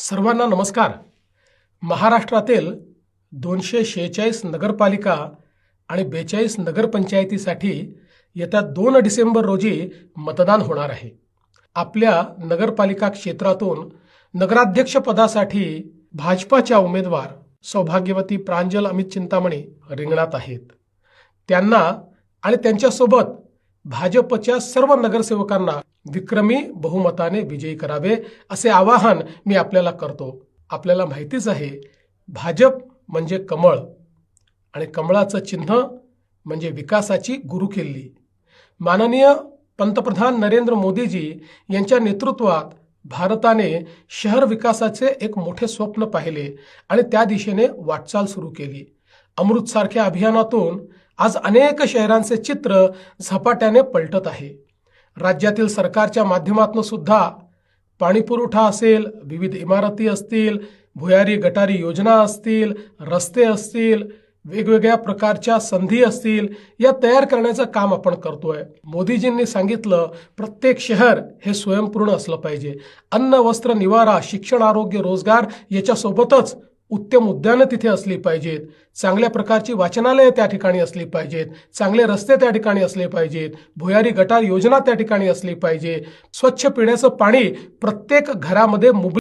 सर्वांना नमस्कार. महाराष्ट्रातील दोनशे शेहेचाळीस नगरपालिका आणि बेचाळीस नगरपंचायतीसाठी येत्या दोन डिसेंबर रोजी मतदान होणार आहे. आपल्या नगरपालिका क्षेत्रातून नगराध्यक्षपदासाठी भाजपाच्या उमेदवार सौभाग्यवती प्रांजल अमित चिंतामणी रिंगणात आहेत. त्यांना आणि त्यांच्यासोबत भाजपच्या सर्व नगरसेवकांना विक्रमी बहुमताने विजयी करावे असे आवाहन मी आपल्याला करतो. आपल्याला माहितीच आहे भाजप म्हणजे कमळ आणि कमळाचं चिन्ह म्हणजे विकासाची गुरुकिल्ली. माननीय पंतप्रधान नरेंद्र मोदीजी यांच्या नेतृत्वात भारताने शहर विकासाचे एक मोठे स्वप्न पाहिले आणि त्या दिशेने वाटचाल सुरू केली. अमृतसारख्या अभियानातून आज अनेक शहरांचे चित्र झपाट्याने पलटत आहे. राज्यातील सरकारच्या माध्यमातून सुद्धा पाणीपुरवठा असेल विविध इमारती असतील भुयारी गटारी योजना असतील रस्ते असतील वेगवेगळ्या प्रकारच्या संधी असतील या तयार करण्याचं काम आपण करतोय. मोदीजींनी सांगितलं प्रत्येक शहर हे स्वयंपूर्ण असलं पाहिजे. अन्न वस्त्र निवारा शिक्षण आरोग्य रोजगार याच्यासोबतच उत्तम उद्यानं तिथे असली पाहिजेत. चांगल्या प्रकारची वाचनालयं त्या ठिकाणी असली पाहिजेत. चांगले रस्ते त्या ठिकाणी असले पाहिजेत. भुयारी गटार योजना त्या ठिकाणी असली पाहिजे. स्वच्छ पिण्याचं पाणी प्रत्येक घरामध्ये मुबलक